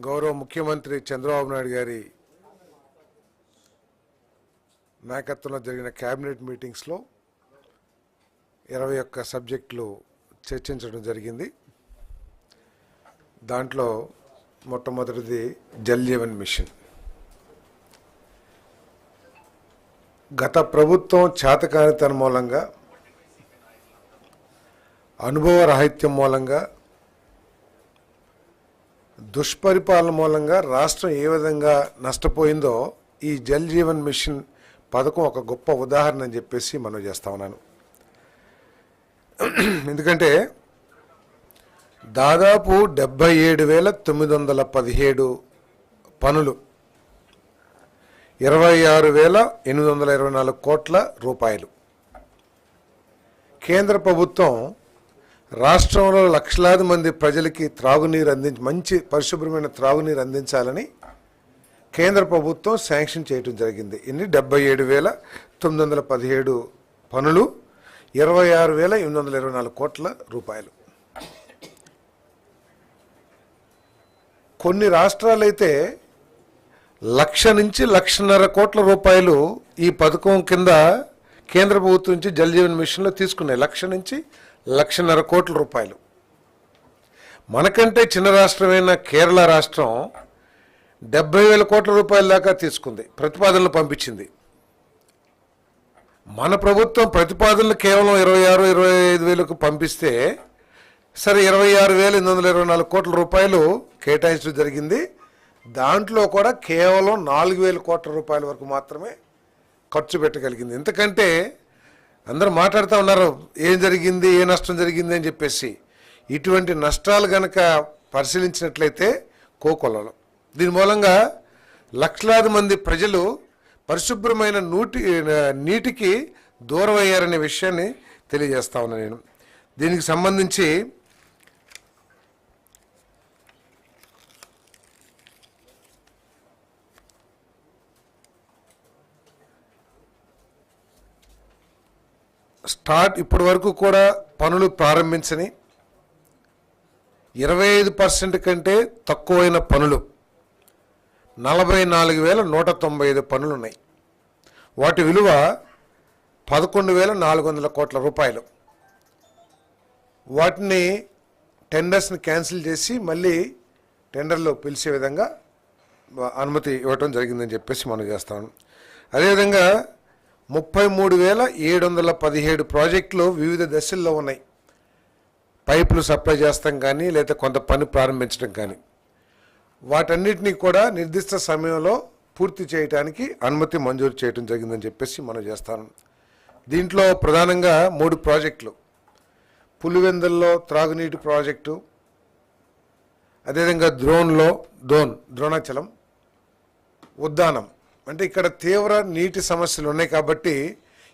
గౌరవ ముఖ్యమంత్రి చంద్రబాబు నాయుడు గారి నాయకత్వంలో జరిగిన క్యాబినెట్ మీటింగ్స్లో ఇరవై ఒక్క సబ్జెక్టులు చర్చించడం జరిగింది. దాంట్లో మొట్టమొదటిది జల్ జీవన్ మిషన్. గత ప్రభుత్వం చేతకానితన మూలంగా అనుభవ రాహిత్యం మూలంగా దుష్పరిపాలన మూలంగా రాష్ట్రం ఏ విధంగా నష్టపోయిందో ఈ జల్ జీవన్ మిషన్ పథకం ఒక గొప్ప ఉదాహరణ అని చెప్పేసి మనం చేస్తా ఉన్నాను. ఎందుకంటే దాదాపు డెబ్బై ఏడు వేల తొమ్మిది వందల పదిహేడు పనులు ఇరవై ఆరు వేల ఎనిమిది వందల ఇరవై నాలుగు కోట్ల రూపాయలు. కేంద్ర ప్రభుత్వం రాష్ట్రంలో లక్షలాది మంది ప్రజలకి త్రాగునీరు అందించి మంచి పరిశుభ్రమైన త్రాగునీరు అందించాలని కేంద్ర ప్రభుత్వం శాంక్షన్ చేయడం జరిగింది. ఇన్ని డెబ్బై ఏడు వేల తొమ్మిది వందల పదిహేడు పనులు ఇరవై ఆరు వేల ఎనిమిది వందల ఇరవై నాలుగు కోట్ల రూపాయలు. కొన్ని రాష్ట్రాలైతే లక్ష నుంచి లక్షన్నర కోట్ల రూపాయలు ఈ పథకం కింద కేంద్ర ప్రభుత్వం నుంచి జల్ జీవన్ మిషన్లో తీసుకున్నాయి. లక్ష నుంచి లక్షన్నర కోట్ల రూపాయలు. మనకంటే చిన్న రాష్ట్రమైన కేరళ రాష్ట్రం డెబ్బై వేల కోట్ల రూపాయల దాకా తీసుకుంది ప్రతిపాదనలు పంపించింది. మన ప్రభుత్వం ప్రతిపాదనలు కేవలం ఇరవై ఆరు ఇరవై ఐదు వేలకు పంపిస్తే సరే ఇరవై ఆరు వేల ఎనిమిది వందల ఇరవై నాలుగు కోట్ల రూపాయలు కేటాయించడం జరిగింది. దాంట్లో కూడా కేవలం నాలుగు వేల కోట్ల రూపాయల వరకు మాత్రమే ఖర్చు పెట్టగలిగింది. ఎందుకంటే అందరూ మాట్లాడుతూ ఉన్నారు ఏం జరిగింది ఏ నష్టం జరిగింది అని చెప్పేసి. ఇటువంటి నష్టాలు గనక పరిశీలించినట్లయితే కోకొల్లలో. దీని మూలంగా లక్షలాది మంది ప్రజలు పరిశుభ్రమైన నూటి నీటికి దూరం అయ్యారనే విషయాన్ని తెలియజేస్తా ఉన్నాను నేను. దీనికి సంబంధించి స్టార్ట్ ఇప్పటి వరకు కూడా పనులు ప్రారంభించని ఇరవై ఐదు పర్సెంట్ కంటే తక్కువైన పనులు నలభై నాలుగు వేల నూట తొంభై ఐదు పనులు ఉన్నాయి వాటి విలువ పదకొండు వేల నాలుగు వందల కోట్ల రూపాయలు. వాటిని టెండర్స్ని క్యాన్సిల్ చేసి మళ్ళీ టెండర్లో పిలిచే విధంగా అనుమతి ఇవ్వటం జరిగిందని చెప్పేసి మనం చేస్తాం. అదేవిధంగా ముప్పై మూడు వేల ఏడు వందల పదిహేడు ప్రాజెక్టులు వివిధ దశల్లో ఉన్నాయి. పైపులు సప్లై చేస్తాం కానీ లేదా కొంత పని ప్రారంభించడం కానీ వాటన్నిటినీ కూడా నిర్దిష్ట సమయంలో పూర్తి చేయడానికి అనుమతి మంజూరు చేయడం జరిగిందని చెప్పేసి మనం చేస్తాను దీంట్లో ప్రధానంగా మూడు ప్రాజెక్టులు. పులివెందుల్లో త్రాగునీటి ప్రాజెక్టు అదేవిధంగా ద్రోన్లో దోన్ ద్రోణాచలం ఉద్దానం అంటే ఇక్కడ తీవ్ర నీటి సమస్యలు ఉన్నాయి కాబట్టి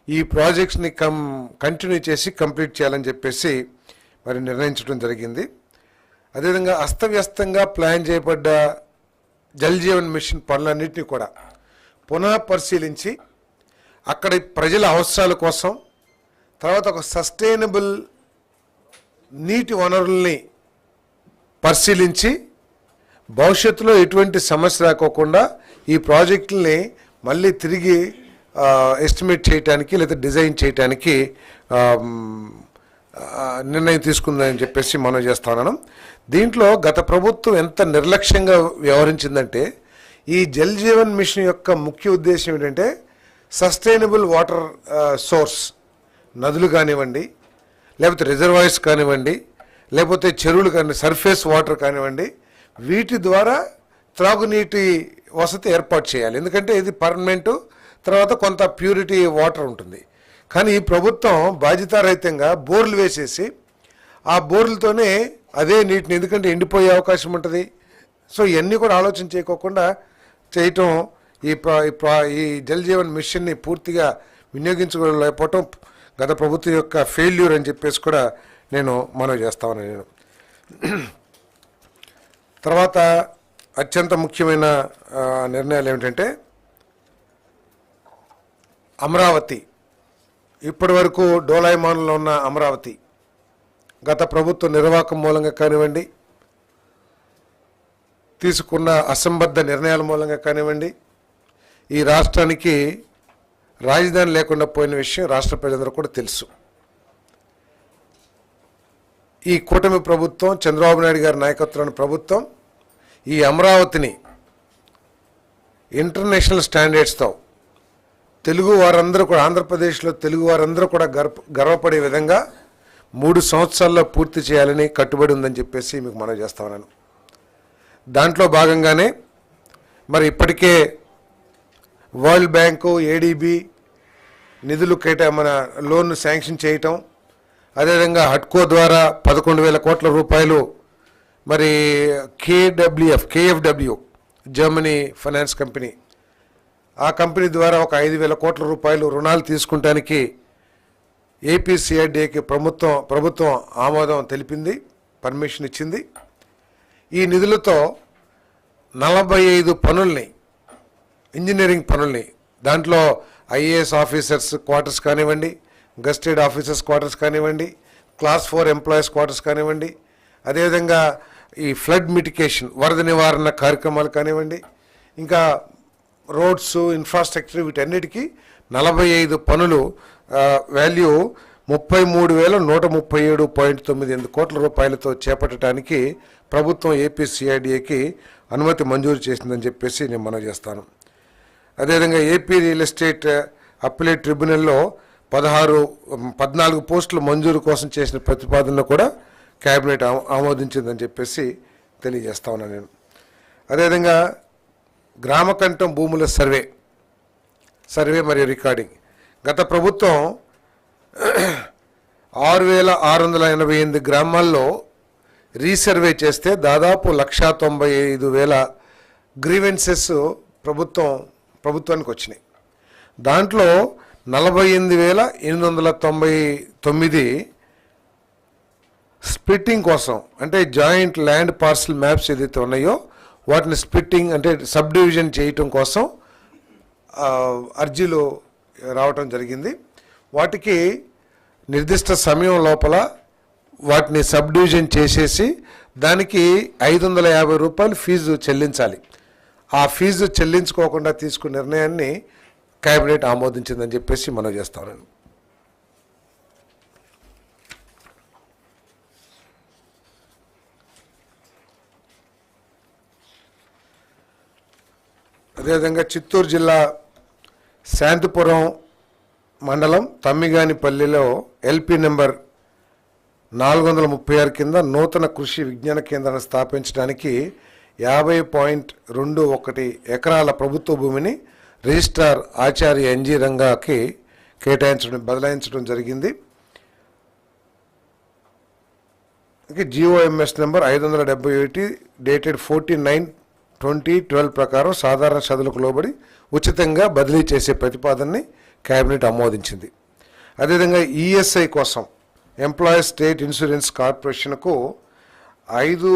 ఈ ప్రాజెక్ట్స్ని కం కంటిన్యూ చేసి కంప్లీట్ చేయాలని చెప్పేసి మరి నిర్ణయించడం జరిగింది. అదేవిధంగా అస్తవ్యస్తంగా ప్లాన్ చేయబడ్డ జల్ జీవన్ మిషన్ పనులన్నింటినీ కూడా పునః పరిశీలించి అక్కడి ప్రజల అవసరాల కోసం తర్వాత ఒక సస్టైనబుల్ నీటి వనరుల్ని పరిశీలించి భవిష్యత్తులో ఎటువంటి సమస్య రాకోకుండా ఈ ప్రాజెక్టుల్ని మళ్ళీ తిరిగి ఎస్టిమేట్ చేయటానికి లేదా డిజైన్ చేయటానికి నిర్ణయం తీసుకుందని చెప్పేసి మనం చేస్తున్నాను దీంట్లో గత ప్రభుత్వం ఎంత నిర్లక్ష్యంగా వ్యవహరించిందంటే ఈ జల్ జీవన్ మిషన్ యొక్క ముఖ్య ఉద్దేశం ఏంటంటే సస్టైనబుల్ వాటర్ సోర్స్ నదులు కానివ్వండి లేకపోతే రిజర్వాయర్స్ కానివ్వండి లేకపోతే చెరువులు కానీ సర్ఫేస్ వాటర్ కానివ్వండి వీటి ద్వారా త్రాగునీటి వసతి ఏర్పాటు చేయాలి. ఎందుకంటే ఇది పర్మనెంట్ తర్వాత కొంత ప్యూరిటీ వాటర్ ఉంటుంది. కానీ ఈ ప్రభుత్వం బాధ్యతారహితంగా బోర్లు వేసేసి ఆ బోర్లతోనే అదే నీటిని ఎందుకంటే ఎండిపోయే అవకాశం ఉంటుంది. సో ఇవన్నీ కూడా ఆలోచన చేయకోకుండా చేయటం ఈ ఈ ఈ జల్ జీవన్ మిషన్ని పూర్తిగా వినియోగించుకోలేకపోవటం గత ప్రభుత్వం యొక్క ఫెయిల్యూర్ అని చెప్పేసి కూడా నేను మనవి చేస్తా ఉన్నాను. నేను తర్వాత అత్యంత ముఖ్యమైన నిర్ణయాలు ఏమిటంటే అమరావతి. ఇప్పటి వరకు డోలాయమానంలో ఉన్న అమరావతి గత ప్రభుత్వ నిర్వాహకం మూలంగా కానివ్వండి తీసుకున్న అసంబద్ధ నిర్ణయాల మూలంగా కానివ్వండి ఈ రాష్ట్రానికి రాజధాని లేకుండా పోయిన విషయం రాష్ట్ర ప్రజలందరూ కూడా తెలుసు. ఈ కూటమి ప్రభుత్వం చంద్రబాబు నాయుడు గారి నాయకత్వంలోని ప్రభుత్వం ఈ అమరావతిని ఇంటర్నేషనల్ స్టాండర్డ్స్తో తెలుగు వారందరూ కూడా ఆంధ్రప్రదేశ్లో తెలుగు వారందరూ కూడా గర్వ గర్వపడే విధంగా మూడు సంవత్సరాల్లో పూర్తి చేయాలని కట్టుబడి ఉందని చెప్పేసి మీకు మనం చేస్తామన్నాను దాంట్లో భాగంగానే మరి ఇప్పటికే వరల్డ్ బ్యాంకు ఏడీబీ నిధులు కేటా మన లోన్ శాంక్షన్ చేయటం అదేవిధంగా హట్కో ద్వారా పదకొండు వేల కోట్ల రూపాయలు మరి KWF KFW Germany finance company. ఆ కంపెనీ ద్వారా ఒక ఐదు వేల కోట్ల రూపాయలు రుణాలు తీసుకుంటానికి ఏపీసీఐడికి ప్రభుత్వం ప్రభుత్వం ఆమోదం తెలిపింది పర్మిషన్ ఇచ్చింది. ఈ నిధులతో నలభై ఐదు పనుల్ని ఇంజనీరింగ్ పనుల్ని దాంట్లో ఐఏఎస్ ఆఫీసర్స్ క్వార్టర్స్ కానివ్వండి గస్టెడ్ ఆఫీసర్స్ క్వార్టర్స్ కానివ్వండి క్లాస్ ఫోర్ ఎంప్లాయీస్ క్వార్టర్స్ కానివ్వండి అదేవిధంగా ఈ ఫ్లడ్ మిటికేషన్ వరద నివారణ కార్యక్రమాలు కానివ్వండి ఇంకా రోడ్స్ ఇన్ఫ్రాస్ట్రక్చర్ వీటన్నిటికీ నలభై ఐదు పనులు వాల్యూ ముప్పై మూడు వేల నూట ముప్పై ఏడు పాయింట్ తొమ్మిది ఎనిమిది కోట్ల రూపాయలతో చేపట్టడానికి ప్రభుత్వం ఏపీ సిఐడిఏకి అనుమతి మంజూరు చేసిందని చెప్పేసి నేను మనవి చేస్తాను. అదేవిధంగా ఏపీ రియల్ ఎస్టేట్ అప్పలేట్ ట్రిబ్యునల్లో పదహారు పద్నాలుగు పోస్టులు మంజూరు కోసం చేసిన ప్రతిపాదనలో కూడా క్యాబినెట్ ఆమోదించిందని చెప్పేసి తెలియజేస్తా ఉన్నాను నేను. అదేవిధంగా గ్రామకంఠం భూముల సర్వే సర్వే మరియు రికార్డింగ్. గత ప్రభుత్వం ఆరు వేల ఆరు వందల ఎనభై ఎనిమిది గ్రామాల్లో రీసర్వే చేస్తే దాదాపు లక్షా తొంభై ఐదు వేల గ్రీవెన్సెస్ ప్రభుత్వం ప్రభుత్వానికి వచ్చినాయి. దాంట్లో నలభై ఎనిమిది వేల ఎనిమిది వందల తొంభై తొమ్మిది స్ప్లిట్టింగ్ కోసం అంటే జాయింట్ ల్యాండ్ పార్సల్ మ్యాప్స్ ఏదైతే ఉన్నాయో వాటిని స్ప్లిట్టింగ్ అంటే సబ్ డివిజన్ చేయటం కోసం అర్జీలు రావటం జరిగింది. వాటికి నిర్దిష్ట సమయం లోపల వాటిని సబ్ డివిజన్ చేసేసి దానికి ఐదు వందల యాభై రూపాయలు ఫీజు చెల్లించాలి. ఆ ఫీజు చెల్లించుకోకుండా తీసుకున్న నిర్ణయాన్ని కేబినెట్ ఆమోదించిందని చెప్పేసి మనం చేస్తాను అదేవిధంగా చిత్తూరు జిల్లా శాంతిపురం మండలం తమ్మిగానిపల్లిలో ఎల్పి నెంబర్ నాలుగు వందల ముప్పై ఆరు కింద నూతన కృషి విజ్ఞాన కేంద్రాన్ని స్థాపించడానికి యాభై పాయింట్ రెండు ఒకటి ఎకరాల ప్రభుత్వ భూమిని రిజిస్ట్రార్ ఆచార్య ఎన్జి రంగాకి కేటాయించడం బదలాయించడం జరిగింది. జిఓఎంఎస్ నెంబర్ ఐదు వందల డెబ్బై ఒకటి dated forty nine twenty twelve ప్రకారం సాధారణ చదువులకు లోబడి ఉచితంగా బదిలీ చేసే ప్రతిపాదనని కేబినెట్ ఆమోదించింది. అదేవిధంగా ఈఎస్ఐ కోసం ఎంప్లాయీస్ స్టేట్ ఇన్సూరెన్స్ కార్పొరేషన్కు ఐదు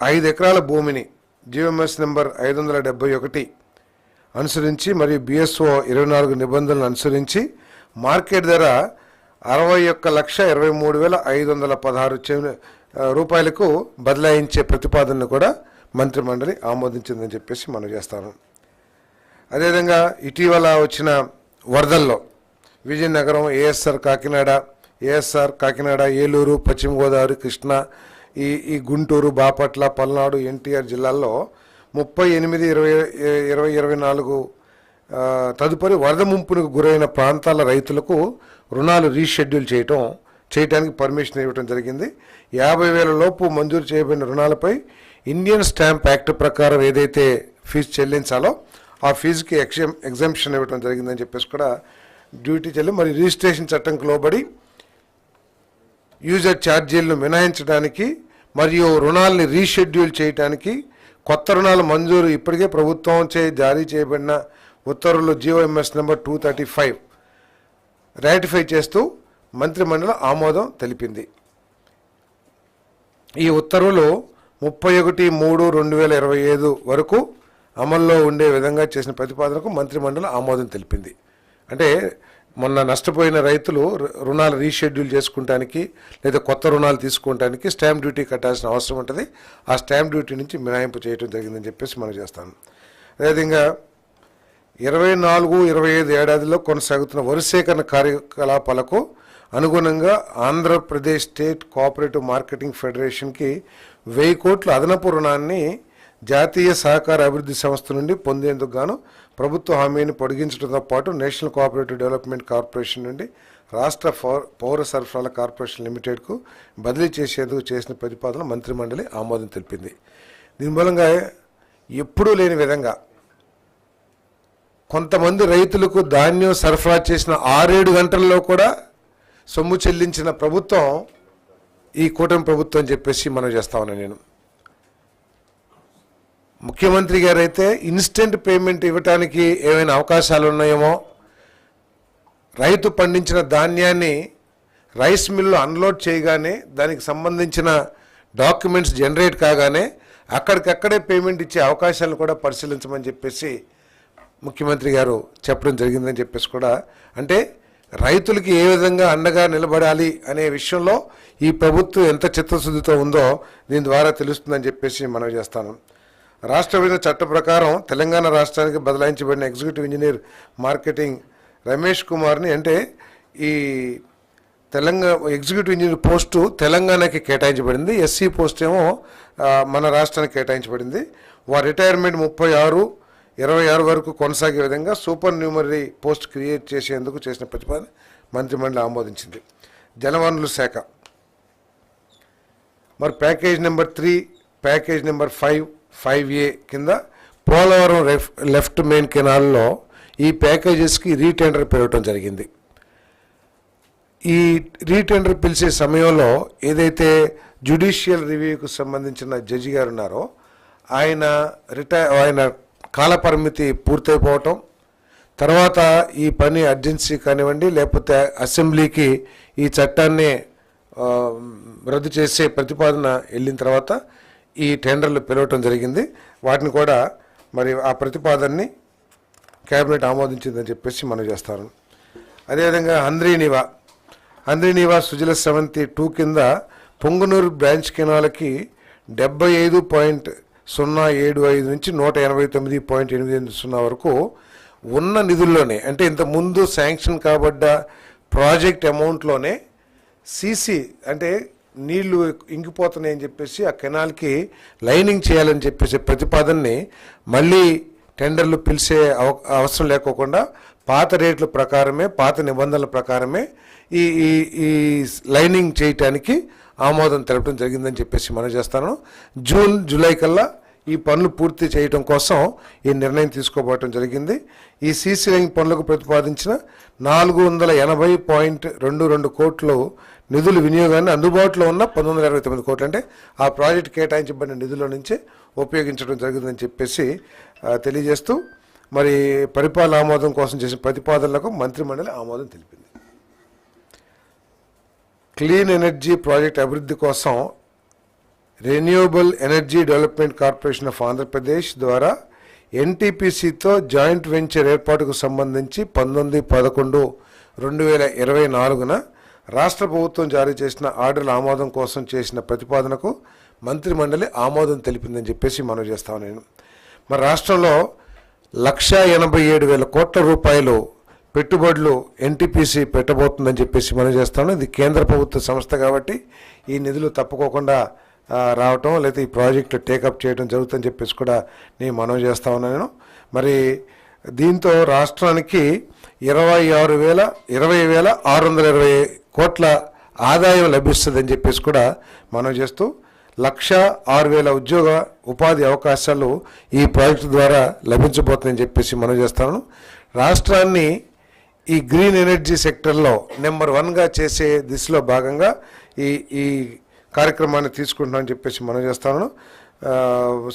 ఐదు ఎకరాల భూమిని జిఎంఎస్ నెంబర్ ఐదు వందల డెబ్బై ఒకటి అనుసరించి మరియు బిఎస్ఓ ఇరవై నాలుగు నిబంధనలు అనుసరించి మార్కెట్ ధర అరవై ఒక్క లక్ష ఇరవై మూడు వేల ఐదు వందల పదహారు రూపాయలకు బదలాయించే ప్రతిపాదనను కూడా మంత్రిమండలి ఆమోదించిందని చెప్పేసి మనం చేస్తాను అదేవిధంగా ఇటీవల వచ్చిన వరదల్లో విజయనగరం ఏఎస్ఆర్ కాకినాడ ఏఎస్ఆర్ కాకినాడ ఏలూరు పశ్చిమ గోదావరి కృష్ణా ఈ ఈ గుంటూరు బాపట్ల పల్నాడు ఎన్టీఆర్ జిల్లాల్లో ముప్పై ఎనిమిది ఇరవై ఇరవై ఇరవై నాలుగు తదుపరి వరద ముంపునకు గురైన ప్రాంతాల రైతులకు రుణాలు రీషెడ్యూల్ చేయటం చేయడానికి పర్మిషన్ ఇవ్వడం జరిగింది. యాభై వేల లోపు మంజూరు చేయబడిన రుణాలపై ఇండియన్ స్టాంప్ యాక్ట్ ప్రకారం ఏదైతే ఫీజు చెల్లించాలో ఆ ఫీజుకి ఎగ్జామ్ ఎగ్జామ్షన్ ఇవ్వడం జరిగిందని చెప్పేసి కూడా డ్యూటీ చెల్లి మరి రిజిస్ట్రేషన్ చట్టంకి లోబడి యూజర్ ఛార్జీలను మినహాయించడానికి మరియు రుణాలని రీషెడ్యూల్ చేయడానికి కొత్త రుణాలు మంజూరు ఇప్పటికే ప్రభుత్వం చే జారీ చేయబడిన ఉత్తర్వులు GOMS number two thirty five ratify చేస్తూ మంత్రిమండలి ఆమోదం తెలిపింది. ఈ ఉత్తర్వులు ముప్పై ఒకటి మూడు రెండు వేల ఇరవై ఐదు వరకు అమల్లో ఉండే విధంగా చేసిన ప్రతిపాదనకు మంత్రిమండలి ఆమోదం తెలిపింది. అంటే మొన్న నష్టపోయిన రైతులు రు- రుణాలు రీషెడ్యూల్ చేసుకోవటానికి లేదా కొత్త రుణాలు తీసుకోవటానికి స్టాంప్ డ్యూటీ కట్టాల్సిన అవసరం ఉంటుంది. ఆ స్టాంప్ డ్యూటీ నుంచి మినాయింపు చేయడం జరిగిందని చెప్పేసి మనం చేస్తాను. అదేవిధంగా ఇరవై నాలుగు ఇరవై ఐదు ఏడాదిలో కొనసాగుతున్న వరి సేకరణ కార్యకలాపాలకు అనుగుణంగా ఆంధ్రప్రదేశ్ స్టేట్ కోఆపరేటివ్ మార్కెటింగ్ ఫెడరేషన్కి వెయ్యి కోట్ల అదనపు రుణాన్ని జాతీయ సహకార అభివృద్ధి సంస్థ నుండి పొందేందుకు గాను ప్రభుత్వ హామీని పొడిగించడంతో పాటు నేషనల్ కోఆపరేటివ్ డెవలప్మెంట్ కార్పొరేషన్ నుండి రాష్ట్ర పౌర- పౌర సరఫరాల కార్పొరేషన్ లిమిటెడ్కు బదిలీ చేసేందుకు చేసిన ప్రతిపాదన మంత్రిమండలి ఆమోదం తెలిపింది. దీని మూలంగా ఎప్పుడూ లేని విధంగా కొంతమంది రైతులకు ధాన్యం సరఫరా చేసిన ఆరేడు గంటల్లో కూడా సొమ్ము చెల్లించిన ప్రభుత్వం ఈ కూటమి ప్రభుత్వం అని చెప్పేసి మనం చేస్తా నేను. ముఖ్యమంత్రి గారైతే ఇన్స్టెంట్ పేమెంట్ ఇవ్వటానికి ఏమైనా అవకాశాలు ఉన్నాయేమో? రైతు పండించిన ధాన్యాన్ని రైస్ మిల్లు అన్లోడ్ చేయగానే దానికి సంబంధించిన డాక్యుమెంట్స్ జనరేట్ కాగానే అక్కడికక్కడే పేమెంట్ ఇచ్చే అవకాశాలను కూడా పరిశీలించమని చెప్పేసి ముఖ్యమంత్రి గారు చెప్పడం జరిగిందని చెప్పేసి కూడా అంటే రైతులకి ఏ విధంగా అండగా నిలబడాలి అనే విషయంలో ఈ ప్రభుత్వం ఎంత చిత్తశుద్ధితో ఉందో దీని ద్వారా తెలుస్తుందని చెప్పేసి మనం చేస్తాను. రాష్ట్ర విభజన చట్ట ప్రకారం తెలంగాణ రాష్ట్రానికి బదలాయించబడిన ఎగ్జిక్యూటివ్ ఇంజనీర్ మార్కెటింగ్ రమేష్ కుమార్ని అంటే ఈ తెలంగాణ ఎగ్జిక్యూటివ్ ఇంజనీర్ పోస్టు తెలంగాణకి కేటాయించబడింది. ఎస్సీ పోస్ట్ ఏమో మన రాష్ట్రానికి కేటాయించబడింది. వారి రిటైర్మెంట్ ముప్పై ఆరు ఇరవై ఆరు వరకు కొనసాగే విధంగా సూపర్ న్యూమరీ పోస్ట్ క్రియేట్ చేసేందుకు చేసిన ప్రతిపాదన మంత్రిమండలి ఆమోదించింది. జలవనరుల శాఖ. మరి package number three package number five five A కింద పోలవరం లెఫ్ట్ మెయిన్ కెనాల్లో ఈ ప్యాకేజెస్కి రీటెండర్ పెరగటం జరిగింది. ఈ రీటెండర్ పిలిచే సమయంలో ఏదైతే జ్యుడిషియల్ రివ్యూకు సంబంధించిన జడ్జి గారు ఉన్నారో ఆయన రిటైర్ ఆయన కాలపరిమితి పూర్తయిపోవటం తర్వాత ఈ పని అర్జెన్సీ కానివ్వండి లేకపోతే అసెంబ్లీకి ఈ చట్టాన్ని రద్దు చేసే ప్రతిపాదన వెళ్ళిన తర్వాత ఈ టెండర్లు పిలవటం జరిగింది. వాటిని కూడా మరి ఆ ప్రతిపాదనని కేబినెట్ ఆమోదించిందని చెప్పేసి మనం చేస్తాను అదేవిధంగా హంద్రీనివా హంద్రీనివా సుజల సెవెంటీ టూ కింద పొంగునూరు బ్రాంచ్ కెనాల్కి డెబ్బై ఐదు పాయింట్ సున్నా ఏడు ఐదు నుంచి నూట ఎనభై తొమ్మిది పాయింట్ ఎనిమిది ఎనిమిది సున్నా వరకు ఉన్న నిధుల్లోనే అంటే ఇంత ముందు శాంక్షన్ కాబడ్డ ప్రాజెక్ట్ అమౌంట్లోనే సీసీ అంటే నీళ్ళు ఇంకిపోతున్నాయి అని చెప్పేసి ఆ కెనాల్కి లైనింగ్ చేయాలని చెప్పేసి ప్రతిపాదనని మళ్ళీ టెండర్లు పిలిచే అవ అవసరం లేకోకుండా పాత రేట్ల ప్రకారమే పాత నిబంధనల ప్రకారమే ఈ ఈ ఈ లైనింగ్ చేయటానికి ఆమోదం తెలపడం జరిగిందని చెప్పేసి మనం చేస్తాను. జూన్ జూలై కల్లా ఈ పనులు పూర్తి చేయటం కోసం ఈ నిర్ణయం తీసుకోబోవటం జరిగింది. ఈ సీసీలింగ్ పనులకు ప్రతిపాదించిన నాలుగు వందల ఎనభై పాయింట్ రెండు రెండు కోట్లు నిధుల వినియోగాన్ని అందుబాటులో ఉన్న పంతొమ్మిది వందల ఇరవై తొమ్మిది కోట్లు అంటే ఆ ప్రాజెక్ట్ కేటాయించబడిన నిధుల నుంచి ఉపయోగించడం జరిగిందని చెప్పేసి తెలియజేస్తూ మరి పరిపాలన ఆమోదం కోసం చేసిన ప్రతిపాదనలకు మంత్రిమండలి ఆమోదం తెలిపింది. క్లీన్ ఎనర్జీ ప్రాజెక్ట్ అభివృద్ధి కోసం renewable energy development corporation of Andhra Pradesh ద్వారా ఎన్టీపీసీతో జాయింట్ వెంచర్ ఏర్పాటుకు సంబంధించి పంతొమ్మిది పదకొండు రెండు వేల ఇరవై నాలుగున రాష్ట్ర ప్రభుత్వం జారీ చేసిన ఆర్డర్ల ఆమోదం కోసం చేసిన ప్రతిపాదనకు మంత్రిమండలి ఆమోదం తెలిపిందని చెప్పేసి మనం చేస్తాను నేను మరి రాష్ట్రంలో లక్ష ఎనభై ఏడు వేల కోట్ల రూపాయలు పెట్టుబడులు ఎన్టీపీసీ పెట్టబోతుందని చెప్పేసి మనం చేస్తాను ఇది కేంద్ర ప్రభుత్వ సంస్థ కాబట్టి ఈ నిధులు తప్పుకోకుండా రావటం లేకపోతే ఈ ప్రాజెక్టు టేకప్ చేయడం జరుగుతుందని చెప్పేసి కూడా నేను మనవి చేస్తా ఉన్నాను మరి దీంతో రాష్ట్రానికి ఇరవై ఆరు వేల ఇరవై వేల ఆరు వందల ఇరవై కోట్ల ఆదాయం లభిస్తుందని చెప్పేసి కూడా మనం చేస్తూ లక్ష ఆరు వేల ఉద్యోగ ఉపాధి అవకాశాలు ఈ ప్రాజెక్టు ద్వారా లభించబోతుందని చెప్పేసి మనం చేస్తాను రాష్ట్రాన్ని ఈ గ్రీన్ ఎనర్జీ సెక్టర్లో నెంబర్ వన్గా చేసే దిశలో భాగంగా ఈ ఈ కార్యక్రమాన్ని తీసుకుంటున్నామని చెప్పేసి మనం చేస్తాను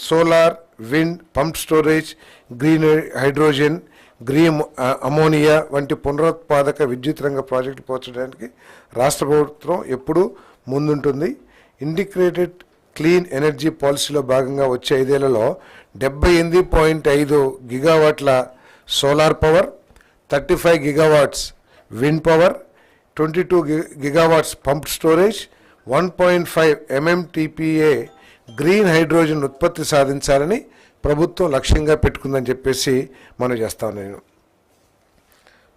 solar wind pump storage green hydrogen green ammonia వంటి పునరుత్పాదక విద్యుత్ రంగ ప్రాజెక్టులు పోర్చడానికి రాష్ట్ర ప్రభుత్వం ఎప్పుడూ ముందుంటుంది. ఇంటిగ్రేటెడ్ క్లీన్ ఎనర్జీ పాలసీలో భాగంగా వచ్చే ఐదేళ్ళలో డెబ్బై ఎనిమిది పాయింట్ ఐదు గిగావాట్ల solar power thirty five gigawatts wind power twenty two gigawatts pump storage one point five MMTPA green hydrogen ఉత్పత్తి సాధించాలని ప్రభుత్వం లక్ష్యంగా పెట్టుకుందని చెప్పేసి మనం చేస్తాను నేను.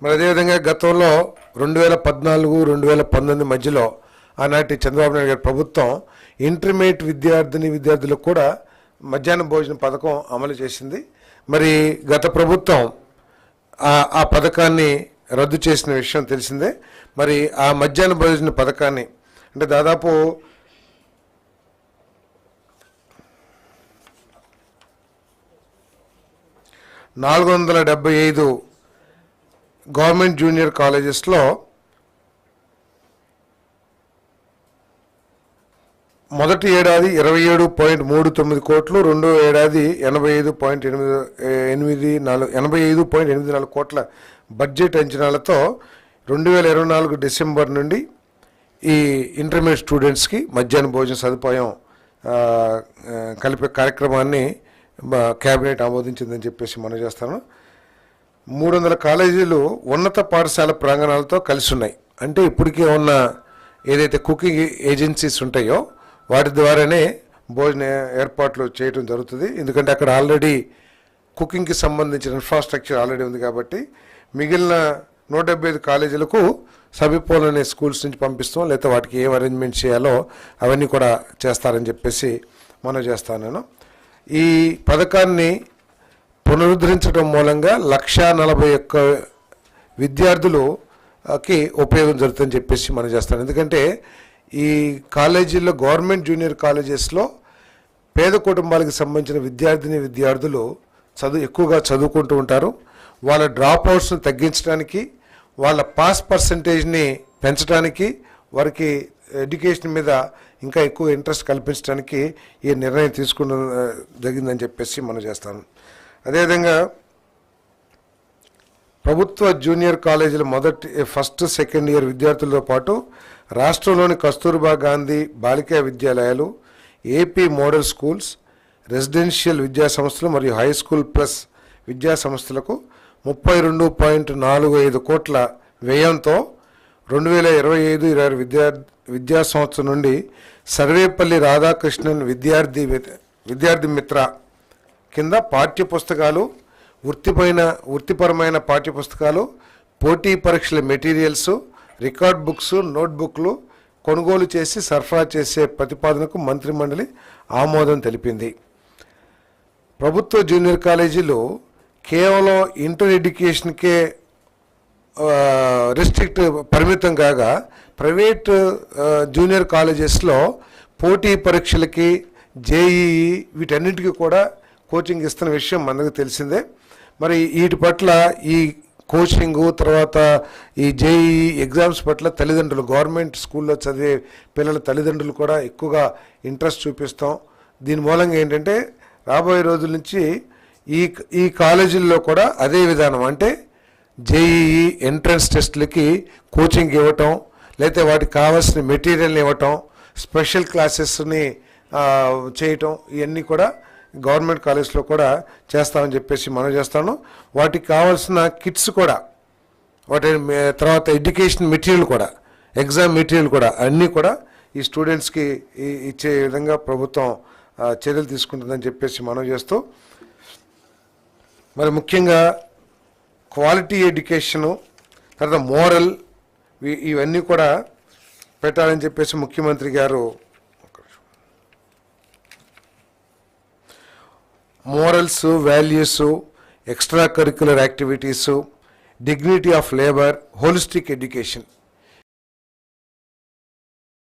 మరి అదేవిధంగా గతంలో రెండు వేల పద్నాలుగు రెండు వేల పంతొమ్మిది మధ్యలో ఆనాటి చంద్రబాబు నాయుడు గారి ప్రభుత్వం ఇంటర్మీడియట్ విద్యార్థిని విద్యార్థులకు కూడా మధ్యాహ్న భోజన పథకం అమలు చేసింది. మరి గత ప్రభుత్వం ఆ ఆ పథకాన్ని రద్దు చేసిన విషయం తెలిసిందే. మరి ఆ మధ్యాహ్న భోజన పథకాన్ని అంటే దాదాపు నాలుగు వందల డెబ్బై ఐదు గవర్నమెంట్ జూనియర్ కాలేజెస్లో మొదటి ఏడాది ఇరవై ఏడు పాయింట్ మూడు తొమ్మిది కోట్లు రెండో ఏడాది ఎనభై ఐదు పాయింట్ ఎనిమిది ఎనిమిది నాలుగు ఎనభై ఐదు పాయింట్ ఎనిమిది నాలుగు కోట్ల బడ్జెట్ అంచనాలతో రెండు వేల ఇరవై నాలుగు డిసెంబర్ నుండి ఈ ఇంటర్మీడియట్ స్టూడెంట్స్కి మధ్యాహ్న భోజన సదుపాయం కలిపే కార్యక్రమాన్ని క్యాబినెట్ ఆమోదించిందని చెప్పేసి మనం చేస్తాను. మూడు వందల కాలేజీలు ఉన్నత పాఠశాల ప్రాంగణాలతో కలిసి ఉన్నాయి. అంటే ఇప్పటికే ఉన్న ఏదైతే కుకింగ్ ఏజెన్సీస్ ఉంటాయో వాటి ద్వారానే భోజన ఏర్పాట్లు చేయడం జరుగుతుంది. ఎందుకంటే అక్కడ ఆల్రెడీ కుకింగ్కి సంబంధించిన ఇన్ఫ్రాస్ట్రక్చర్ ఆల్రెడీ ఉంది కాబట్టి మిగిలిన నూట డెబ్బై ఐదు కాలేజీలకు సమీపంలోనే స్కూల్స్ నుంచి పంపిస్తాం లేకపోతే వాటికి ఏం అరేంజ్మెంట్ చేయాలో అవన్నీ కూడా చేస్తారని చెప్పేసి మనం చేస్తాను నేను ఈ పథకాన్ని పునరుద్ధరించడం మూలంగా లక్షా నలభై ఒక్క విద్యార్థులుకి ఉపయోగం జరుగుతుందని చెప్పేసి మనం చేస్తాను. ఎందుకంటే ఈ కాలేజీల్లో గవర్నమెంట్ జూనియర్ కాలేజెస్లో పేద కుటుంబాలకు సంబంధించిన విద్యార్థిని విద్యార్థులు చదువు ఎక్కువగా చదువుకుంటూ ఉంటారు. వాళ్ళ డ్రాప్ అవుట్స్ని తగ్గించడానికి వాళ్ళ పాస్ పర్సంటేజ్ని పెంచడానికి వారికి ఎడ్యుకేషన్ మీద ఇంకా ఎక్కువ ఇంట్రెస్ట్ కల్పించడానికి ఈ నిర్ణయం తీసుకున్న జరిగిందని చెప్పేసి మనం చేస్తాను. అదేవిధంగా ప్రభుత్వ జూనియర్ కాలేజీల మొదటి ఫస్ట్ సెకండ్ ఇయర్ విద్యార్థులతో పాటు రాష్ట్రంలోని కస్తూర్బా గాంధీ బాలికా విద్యాలయాలు ఏపీ మోడల్ స్కూల్స్ రెసిడెన్షియల్ విద్యా సంస్థలు మరియు హై స్కూల్ ప్లస్ విద్యా సంస్థలకు ముప్పై రెండు పాయింట్ నాలుగు ఐదు కోట్ల వ్యయంతో రెండు వేల ఇరవై ఐదు ఇరవై ఆరు విద్యా విద్యా సంవత్సరం నుండి సర్వేపల్లి రాధాకృష్ణన్ విద్యార్థి విద్యార్థి మిత్ర కింద పాఠ్య పుస్తకాలు వృత్తిపైన వృత్తిపరమైన పాఠ్య పుస్తకాలు పోటీ పరీక్షల మెటీరియల్స్ రికార్డ్ బుక్స్ నోట్బుక్లు కొనుగోలు చేసి సరఫరా చేసే ప్రతిపాదనకు మంత్రిమండలి ఆమోదం తెలిపింది. ప్రభుత్వ జూనియర్ కాలేజీలో కేవలం ఇంటర్ ఎడ్యుకేషన్కే రెస్ట్రిక్ట్ పరిమితం కాగా ప్రైవేట్ జూనియర్ కాలేజెస్లో పోటీ పరీక్షలకి జేఈఈ వీటన్నిటికీ కూడా కోచింగ్ ఇస్తున్న విషయం మనకు తెలిసిందే. మరి వీటి పట్ల ఈ కోచింగు తర్వాత ఈ జేఈఈ ఎగ్జామ్స్ పట్ల తల్లిదండ్రులు గవర్నమెంట్ స్కూల్లో చదివే పిల్లల తల్లిదండ్రులు కూడా ఎక్కువగా ఇంట్రెస్ట్ చూపిస్తాం. దీని మూలంగా ఏంటంటే రాబోయే రోజుల నుంచి ఈ ఈ కాలేజీల్లో కూడా అదే విధానం. అంటే జేఈఈ ఎంట్రన్స్ టెస్ట్లకి కోచింగ్ ఇవ్వటం లేకపోతే వాటికి కావాల్సిన మెటీరియల్ని ఇవ్వటం స్పెషల్ క్లాసెస్ని చేయటం ఇవన్నీ కూడా గవర్నమెంట్ కాలేజ్లో కూడా చేస్తామని చెప్పేసి మనం చేస్తాను. వాటికి కావాల్సిన కిట్స్ కూడా వాటి తర్వాత ఎడ్యుకేషన్ మెటీరియల్ కూడా ఎగ్జామ్ మెటీరియల్ కూడా అన్నీ కూడా ఈ స్టూడెంట్స్కి ఇచ్చే విధంగా ప్రభుత్వం చర్యలు తీసుకుంటుందని చెప్పేసి మనం చేస్తూ మరి ముఖ్యంగా క్వాలిటీ ఎడ్యుకేషను తర్వాత మోరల్ ఇవన్నీ కూడా పెట్టాలని చెప్పేసి ముఖ్యమంత్రి గారు morals values extra curricular activities dignity of labour holistic education.